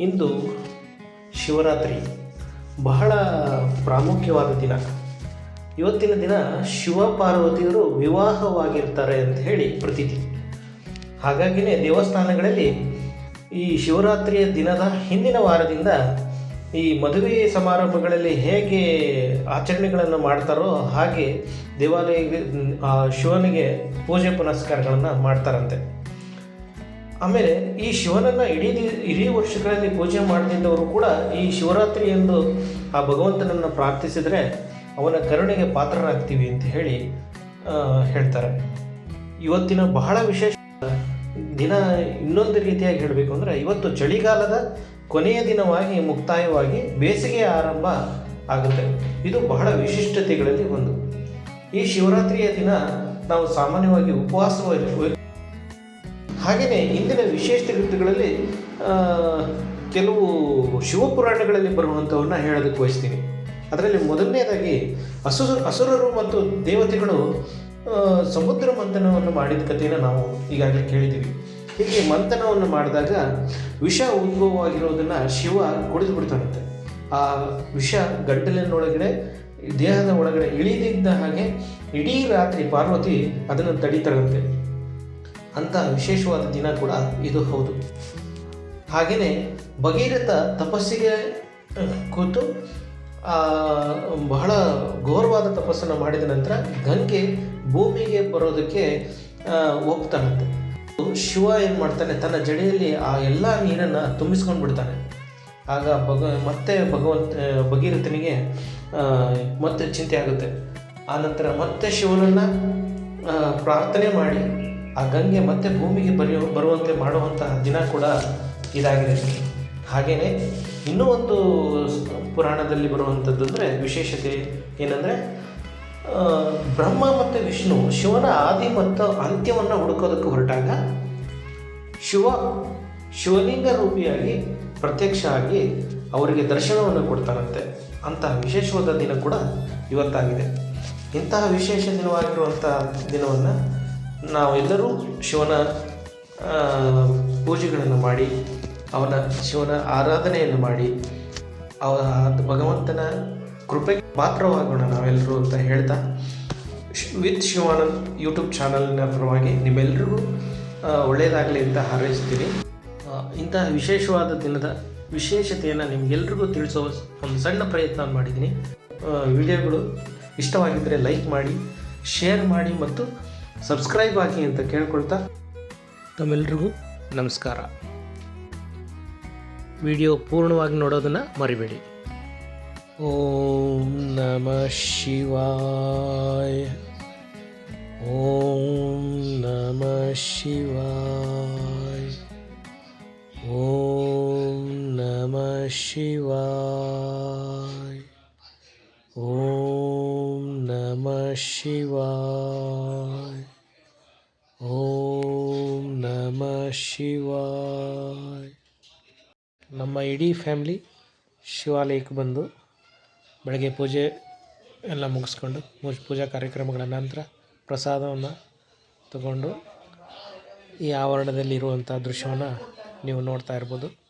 ಇಂದು ಶಿವರಾತ್ರಿ. ಬಹಳ ಪ್ರಾಮುಖ್ಯವಾದ ದಿನ. ಇವತ್ತಿನ ದಿನ ಶಿವ ಪಾರ್ವತಿಯರು ವಿವಾಹವಾಗಿರ್ತಾರೆ ಅಂತ ಹೇಳಿ ಪ್ರತೀತಿ. ಹಾಗಾಗಿನೇ ದೇವಸ್ಥಾನಗಳಲ್ಲಿ ಈ ಶಿವರಾತ್ರಿಯ ದಿನದ ಹಿಂದಿನ ವಾರದಿಂದ ಈ ಮದುವೆ ಸಮಾರಂಭಗಳಲ್ಲಿ ಹೇಗೆ ಆಚರಣೆಗಳನ್ನು ಮಾಡ್ತಾರೋ ಹಾಗೆ ದೇವಾಲಯ ಶಿವನಿಗೆ ಪೂಜೆ ಪುನಸ್ಕಾರಗಳನ್ನು ಮಾಡ್ತಾರಂತೆ. ಆಮೇಲೆ ಈ ಶಿವನನ್ನು ಇಡೀ ಇಡೀ ವರ್ಷಗಳಲ್ಲಿ ಪೂಜೆ ಮಾಡ್ತಿದ್ದವರು ಕೂಡ ಈ ಶಿವರಾತ್ರಿ ಎಂದು ಆ ಭಗವಂತನನ್ನು ಪ್ರಾರ್ಥಿಸಿದರೆ ಅವನ ಕರುಣೆಗೆ ಪಾತ್ರರಾಗ್ತೀವಿ ಅಂತ ಹೇಳಿ ಹೇಳ್ತಾರೆ. ಇವತ್ತಿನ ಬಹಳ ವಿಶೇಷ ದಿನ ಇನ್ನೊಂದು ರೀತಿಯಾಗಿ ಹೇಳಬೇಕು ಅಂದರೆ ಇವತ್ತು ಚಳಿಗಾಲದ ಕೊನೆಯ ದಿನವಾಗಿ ಮುಕ್ತಾಯವಾಗಿ ಬೇಸಿಗೆ ಆರಂಭ ಆಗುತ್ತೆ. ಇದು ಬಹಳ ವಿಶಿಷ್ಟತೆಗಳಲ್ಲಿ ಒಂದು. ಈ ಶಿವರಾತ್ರಿಯ ದಿನ ನಾವು ಸಾಮಾನ್ಯವಾಗಿ ಉಪವಾಸವಾಗಿ ಹಾಗೆಯೇ ಇಂದಿನ ವಿಶೇಷ ಗ್ರಂಥಗಳಲ್ಲಿ ಕೆಲವು ಶಿವಪುರಾಣಗಳಲ್ಲಿ ಬರುವಂಥವನ್ನ ಹೇಳೋದಕ್ಕೆ ಬಯಸ್ತೀನಿ. ಅದರಲ್ಲಿ ಮೊದಲನೇದಾಗಿ ಅಸುರ, ಅಸುರರು ಮತ್ತು ದೇವತೆಗಳು ಸಮುದ್ರ ಮಂಥನವನ್ನು ಮಾಡಿದ ಕಥೆಯನ್ನು ನಾವು ಈಗಾಗಲೇ ಕೇಳಿದ್ದೀವಿ. ಹೀಗೆ ಮಂಥನವನ್ನು ಮಾಡಿದಾಗ ವಿಷ ಉದ್ಭವವಾಗಿರೋದನ್ನು ಶಿವ ಕುಡಿದು ಬಿಡ್ತಾನಂತೆ. ಆ ವಿಷ ಗಂಟಲಿನೊಳಗಡೆ, ದೇಹದ ಒಳಗಡೆ ಇಳಿದಿದ್ದ ಹಾಗೆ ಇಡೀ ರಾತ್ರಿ ಪಾರ್ವತಿ ಅದನ್ನು ತಡಿತಾಳಂತೆ. ಅಂತ ವಿಶೇಷವಾದ ದಿನ ಕೂಡ ಇದು ಹೌದು. ಹಾಗೆಯೇ ಭಗೀರಥ ತಪಸ್ಸಿಗೆ ಕೂತು ಬಹಳ ಘೋರವಾದ ತಪಸ್ಸನ್ನು ಮಾಡಿದ ನಂತರ ಗಂಗೆ ಭೂಮಿಗೆ ಬರೋದಕ್ಕೆ ಹೋಗ್ತಾನಂತೆ. ಶಿವ ಏನು ಮಾಡ್ತಾನೆ, ತನ್ನ ಜಡೆಯಲ್ಲಿ ಆ ಎಲ್ಲ ನೀರನ್ನು ತುಂಬಿಸ್ಕೊಂಡು ಬಿಡ್ತಾನೆ. ಆಗ ಭಗ, ಮತ್ತೆ ಭಗವಂತ ಭಗೀರಥನಿಗೆ ಮತ್ತೆ ಚಿಂತೆ ಆಗುತ್ತೆ. ಆನಂತರ ಮತ್ತೆ ಶಿವನನ್ನು ಪ್ರಾರ್ಥನೆ ಮಾಡಿ ಆ ಗಂಗೆ ಮತ್ತೆ ಭೂಮಿಗೆ ಬರೆಯೋ, ಬರುವಂತೆ ಮಾಡುವಂತಹ ದಿನ ಕೂಡ ಇದಾಗಿದೆ ಹಾಗೆಯೇ ಇನ್ನೂ ಒಂದು ಪುರಾಣದಲ್ಲಿ ಬರುವಂಥದ್ದು ಅಂದರೆ ವಿಶೇಷತೆ ಏನಂದರೆ ಬ್ರಹ್ಮ ಮತ್ತು ವಿಷ್ಣು ಶಿವನ ಆದಿ ಮತ್ತು ಅಂತ್ಯವನ್ನು ಹುಡುಕೋದಕ್ಕೆ ಹೊರಟಾಗ ಶಿವ ಶಿವಲಿಂಗ ರೂಪಿಯಾಗಿ ಪ್ರತ್ಯಕ್ಷ ಆಗಿ ಅವರಿಗೆ ದರ್ಶನವನ್ನು ಕೊಡ್ತಾರಂತೆ. ಅಂತಹ ವಿಶೇಷವಾದ ದಿನ ಕೂಡ ಇವತ್ತಾಗಿದೆ. ಇಂತಹ ವಿಶೇಷ ದಿನವಾಗಿರುವಂಥ ದಿನವನ್ನು ನಾವೆಲ್ಲರೂ ಶಿವನ ಪೂಜೆಗಳನ್ನು ಮಾಡಿ, ಅವನ ಶಿವನ ಆರಾಧನೆಯನ್ನು ಮಾಡಿ, ಅವ ಭಗವಂತನ ಕೃಪೆಗೆ ಪಾತ್ರವಾಗೋಣ ನಾವೆಲ್ಲರೂ ಅಂತ ಹೇಳ್ತಾ ವಿತ್ ಶಿವಾನಂದ್ ಯೂಟ್ಯೂಬ್ ಚಾನಲ್ನ ಪರವಾಗಿ ನಿಮ್ಮೆಲ್ಲರಿಗೂ ಒಳ್ಳೆಯದಾಗಲಿ ಅಂತ ಹಾರೈಸ್ತೀನಿ. ಇಂತಹ ವಿಶೇಷವಾದ ದಿನದ ವಿಶೇಷತೆಯನ್ನು ನಿಮಗೆಲ್ರಿಗೂ ತಿಳಿಸೋ ಒಂದು ಸಣ್ಣ ಪ್ರಯತ್ನ ಮಾಡಿದ್ದೀನಿ. ವಿಡಿಯೋಗಳು ಇಷ್ಟವಾಗಿದ್ದರೆ ಲೈಕ್ ಮಾಡಿ, ಶೇರ್ ಮಾಡಿ ಮತ್ತು ಸಬ್ಸ್ಕ್ರೈಬ್ ಆಗಿ ಅಂತ ಕೇಳ್ಕೊಳ್ತಾ. ತಮ್ಮೆಲ್ರಿಗೂ ನಮಸ್ಕಾರ. ವಿಡಿಯೋ ಪೂರ್ಣವಾಗಿ ನೋಡೋದನ್ನು ಮರಿಬೇಡಿ. ಓಂ ನಮ ಶಿವಾಯ. ಓಂ ನಮ ಶಿವಾಯ. ಓಂ ನಮ ಶಿವಾಯ. ಓಂ ನಮ ಶಿವಾಯ ಓಂ ನಮ ಶಿವಾಯ ನಮ್ಮ ಇಡೀ ಫ್ಯಾಮ್ಲಿ ಶಿವಾಲಯಕ್ಕೆ ಬಂದು ಬೆಳಗ್ಗೆ ಪೂಜೆ ಎಲ್ಲ ಮುಗಿಸ್ಕೊಂಡು ಪೂಜ್- ಕಾರ್ಯಕ್ರಮಗಳ ನಂತರ ಪ್ರಸಾದವನ್ನು ತಗೊಂಡು ಈ ಆವರಣದಲ್ಲಿರುವಂಥ ದೃಶ್ಯವನ್ನು ನೀವು ನೋಡ್ತಾ ಇರ್ಬೋದು.